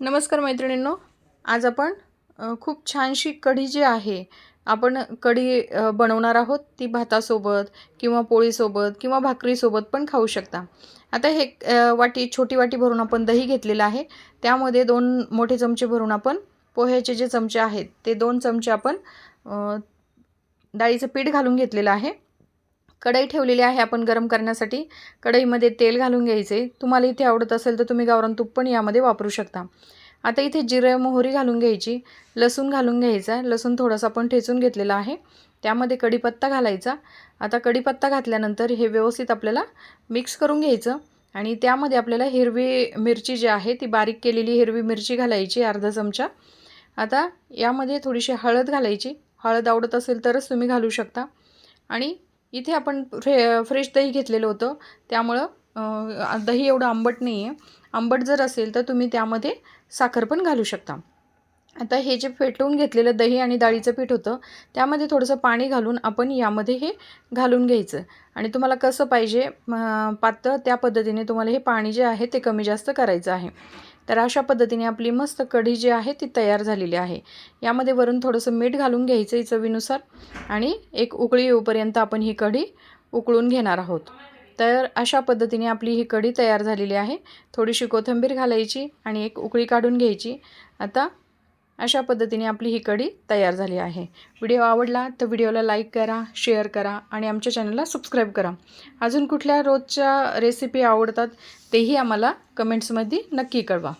नमस्कार मैत्रिणींनो. आज आपण खूप छानशी कढी जी आहे आपण कढी बनवणार आहोत. ती भातासोबत किंवा पोळीसोबत किंवा भाकरीसोबत पण खाऊ शकता. आता हे वाटी छोटी वाटी भरून आपण दही घेतलेलं आहे. त्यामध्ये दोन मोठे चमचे भरून आपण पोह्याचे जे चमचे आहेत ते दोन चमचे आपण डाळीचं पीठ घालून घेतलेलं आहे. कढई ठेवलेली आहे आपण गरम करण्यासाठी. कढईमध्ये तेल घालून घ्यायचे. तुम्हाला इथे आवडत असेल तर तुम्ही गावरान तूप पण यामध्ये वापरू शकता. आता इथे जिरे मोहरी घालून घ्यायची. लसूण घालून घ्यायचा लसूण थोडासा आपण ठेचून घेतलेला आहे. त्यामध्ये कढीपत्ता घालायचा. आता कढीपत्ता घातल्यानंतर हे व्यवस्थित आपल्याला मिक्स करून घ्यायचं आणि त्यामध्ये आपल्याला हिरवी मिरची जी आहे ती बारीक केलेली हिरवी मिरची घालायची अर्धा चमचा. आता यामध्ये थोडीशी हळद घालायची. हळद आवडत असेल तरच तुम्ही घालू शकता. आणि इथे आपण फ्रे फ्रेश दही घेतलेलं होतं. त्यामुळं दही एवढं आंबट नाही आहे आंबट जर असेल तर तुम्ही त्यामध्ये साखर पण घालू शकता. आता हे जे फेटवून घेतलेलं दही आणि डाळीचं पीठ होतं त्यामध्ये थोडंसं पाणी घालून आपण यामध्ये हे घालून घ्यायचं. आणि तुम्हाला कसं पाहिजे पातळ त्या पद्धतीने तुम्हाला हे पाणी जे आहे ते कमी जास्त करायचं आहे. तर अशा पद्धतीने आपली मस्त कढी जी आहे ती तयार झालेली आहे. यामध्ये वरून थोडंसं मीठ घालून घ्यायचं आहे चवीनुसार आणि एक उकळी येऊपर्यंत आपण ही कढी उकळून घेणार आहोत. तर अशा पद्धतीने आपली ही कढी तयार झालेली आहे. थोडीशी कोथिंबीर घालायची आणि एक उकळी काढून घ्यायची. आता अशा पद्धतीने आपली ही कढी तयार झाली आहे. व्हिडिओ आवडला तर व्हिडिओला लाईक करा शेअर करा आणि आमच्या चॅनलला सबस्क्राईब करा. अजून कुठल्या रोजच्या रेसिपी आवडतात तेही आम्हाला कमेंट्समध्ये नक्की कळवा.